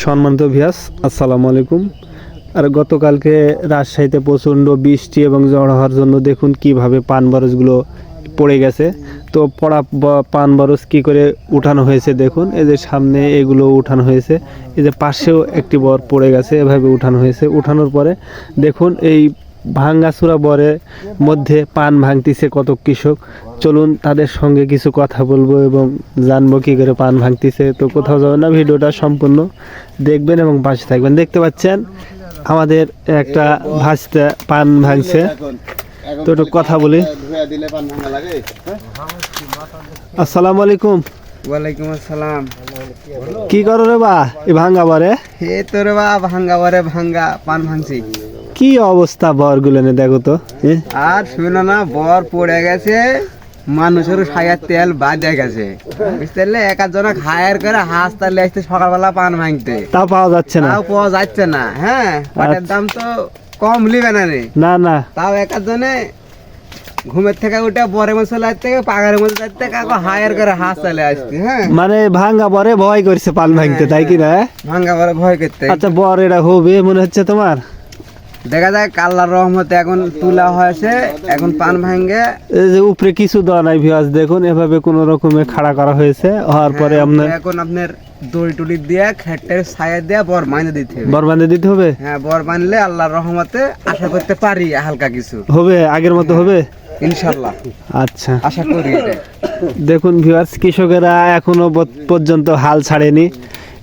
সম্মানিত ভিয়াস আসসালামু আলাইকুম। আর গতকালকে রাজশাহীতে প্রচণ্ড বৃষ্টি এবং ঝড় হওয়ার জন্য দেখুন কীভাবে পান বরজগুলো পড়ে গেছে। তো পড়া পান বরজ কী করে উঠানো হয়েছে দেখুন। এই যে সামনে এগুলো উঠানো হয়েছে। এই যে পাশেও একটি বর পড়ে গেছে, এভাবে উঠানো হয়েছে। উঠানোর পরে দেখুন এই ভাঙ্গাচুরা বরের মধ্যে পান ভাঙতিছে কত কৃষক। চলুন তাদের সঙ্গে কিছু কথা বলব এবং জানব কি করে পান ভাঙতিছে। তো কোথাও যাবে না ভিডিওটা সম্পূর্ণ দেখবেন এবং পাশে থাকবেন। দেখতে পাচ্ছেন আমাদের একটা ভাজতে পান ভাঙছে। তো একটু কথা বলি। আসসালামু আলাইকুম। ওয়ালাইকুম আসসালাম। কি করো রে বা এই ভাঙ্গা বরে? হে তোর বা ভাঙ্গা বারে ভাঙ্গা পান ভাঙছি। কি অবস্থা বরগুলো নে দেখো তো আর শুনো না বর পড়ে গেছে মানুষের সায়ার তেল বাদে গেছে। বুঝতে এক একজনে খায়ের করে হাসতালে আসতে সকালবেলা পান ভাঙতে। তা পাওয়া যাচ্ছে না। তাও পাওয়া যাচ্ছে না হ্যাঁ? পাটের আচ্ছা। দাম তো কম লিবে না রে। না না। তাও এক জনে ঘুমের থেকে উঠে বরের মশলার থেকে পাগারের মধ্যে যাচ্ছে কাকু হায়ার করে হাসতালে আসতে হ্যাঁ? মানে ভাঙ্গা বরে ভয় করছে পান ভাঙতে তাই কি না ভাঙ্গা বরে ভয় করতে। আচ্ছা বর এটা হবে মনে হচ্ছে তোমার? দেখা যায় কাল্লার রহমতে এখন তুলা হয়েছে এখন পান ভাঙ্গে। এই যে উপরে কিছু দেওয়া নাই ভিউয়ার্স দেখুন এভাবে কোন রকমে খাড়া করা হয়েছে। হওয়ার পরে হ্যাঁ, আপনার এখন আপনার দড়ি টুড়ি দিয়ে খেটের ছায়া দিয়ে বর মাইনে দিতে হবে। বর বাঁধে দিতে হবে? হ্যাঁ বর বানলে আল্লাহর রহমতে আশা করতে পারি হালকা কিছু। হবে? আগের মতো হবে? ইনশাল্লাহ আচ্ছা। আশা করি দেখুন ভিউয়ার্স কৃষকেরা এখনও পর্যন্ত হাল ছাড়েনি।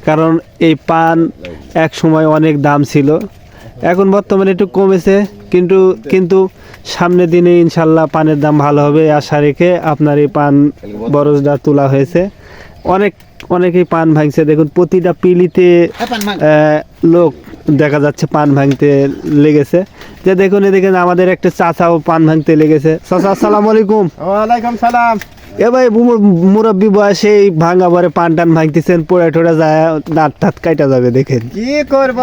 কারণ এই পান এক সময় অনেক দাম ছিল। এখন বর্তমানে একটু কমেছে কিন্তু কিন্তু সামনের দিনে ইনশাল্লাহ পানের দাম ভালো হবে আশা রেখে আপনার এই পান বরজটা তোলা হয়েছে। অনেক অনেকেই পান ভাঙছে। দেখুন প্রতিটা পিলিতে আহ, লোক দেখা যাচ্ছে পান ভাঙতে লেগেছে। যে দেখুন এদিকে আমাদের একটা চাচাও পান ভাঙতে লেগেছে। চাচা আসসালামু আলাইকুম। ওয়ালাইকুম সালাম। এ ভাই মুরব্বী বয়সে ভাঙা পরে পান টান ভাঙতেছেন পড়ে টোড়ে যায় দাঁত টাত কাইটা যাবে দেখেন। কি করব?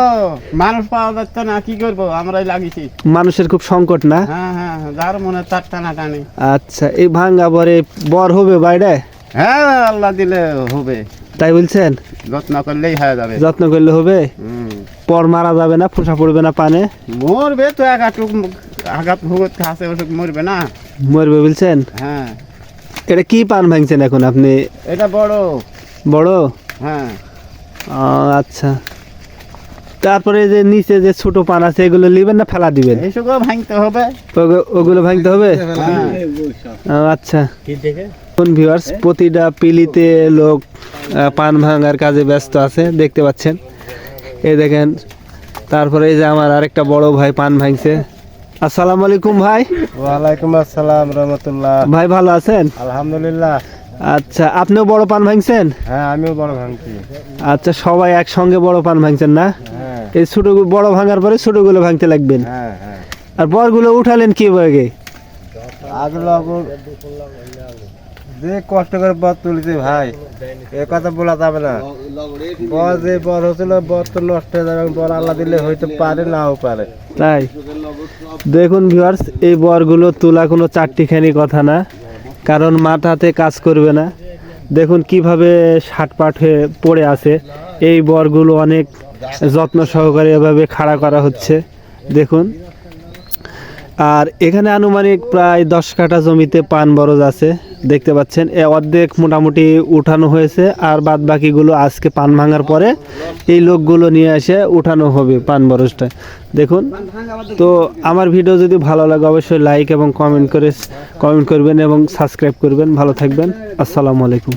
মানুষ পাওয়া যাচ্ছে না কি করব? আমরাই লাগিছি। মানুষের খুব সংকট না? হ্যাঁ হ্যাঁ যার মনে তার টানা টানি। আচ্ছা এই ভাঙ্গা পরে বর হবে বাইরে হ্যাঁ আল্লাহ দিলে হবে। তাই বলছেন? যত্ন করলেই হয়ে যাবে। যত্ন করলে হবে। পর মারা যাবে না ফুসা পড়বে না পানে? মরবে তো এক আটুক আঘাত ভুগত হাসে ওসব মরবে না। মরবে বলছেন? হ্যাঁ। এটা কি পান ভাঙছেন এখন আপনি? এটা বড়। বড়? হ্যাঁ। আচ্ছা। তারপরে যে নিচে যে ছোট পান আছে এগুলো নিবেন না ফেলা দিবেন? এইসবও ভাঙতে হবে। ওগু- ওগুলো ভাঙতে হবে? হ্যাঁ। ও, আচ্ছা। কোন ভিউয়ার্স প্রতিটা পিলিতে লোক পান ভাঙার কাজে ব্যস্ত আছে দেখতে পাচ্ছেন। এই দেখেন তারপরে এই যে আমার আরেকটা বড় ভাই পান ভাঙছে। আসসালামু আলাইকুম ভাই। ওয়ালাইকুম আসসালাম রহমতুল্লাহ। ভাই ভালো আছেন? আলহামদুলিল্লাহ। আচ্ছা আপনিও বড় পান ভাঙছেন? হ্যাঁ আমিও বড় ভাঙছি। আচ্ছা সবাই একসঙ্গে বড় পান ভাঙছেন না? হ্যাঁ। এই ছোট বড় ভাঙার পরে ছোটগুলো ভাঙতে লাগবেন। হ্যাঁ হ্যাঁ। আর বড়গুলো উঠালেন কি ভাগে আগলো যে কষ্ট করে বর তুলছে ভাই, এ কথা বলা যাবে না। বর যে বর হচ্ছিল বর তো নষ্ট হয়ে যাবে, বর আল্লাহ দিলে হয়তো পারে, নাও পারে। তাই? দেখুন ভিউয়ার্স এই বরগুলো তোলা কোনো চারটিখানি কথা না, কারণ মাথাতে কাজ করবে না। দেখুন কীভাবে শাটপাট হয়ে পড়ে আছে, এই বরগুলো অনেক যত্ন সহকারে এভাবে খাড়া করা হচ্ছে, দেখুন। আর এখানে আনুমানিক প্রায় দশ কাঠা জমিতে পান বরজ আছে দেখতে পাচ্ছেন, এ অর্ধেক মোটামুটি উঠানো হয়েছে, আর বাদ বাকিগুলো আজকে পান ভাঙার পরে এই লোকগুলো নিয়ে এসে উঠানো হবে পান বরসটা দেখুন, তো আমার ভিডিও যদি ভালো লাগে অবশ্যই লাইক এবং কমেন্ট করে কমেন্ট করবেন এবং সাবস্ক্রাইব করবেন। ভালো থাকবেন, আসসালামু আলাইকুম।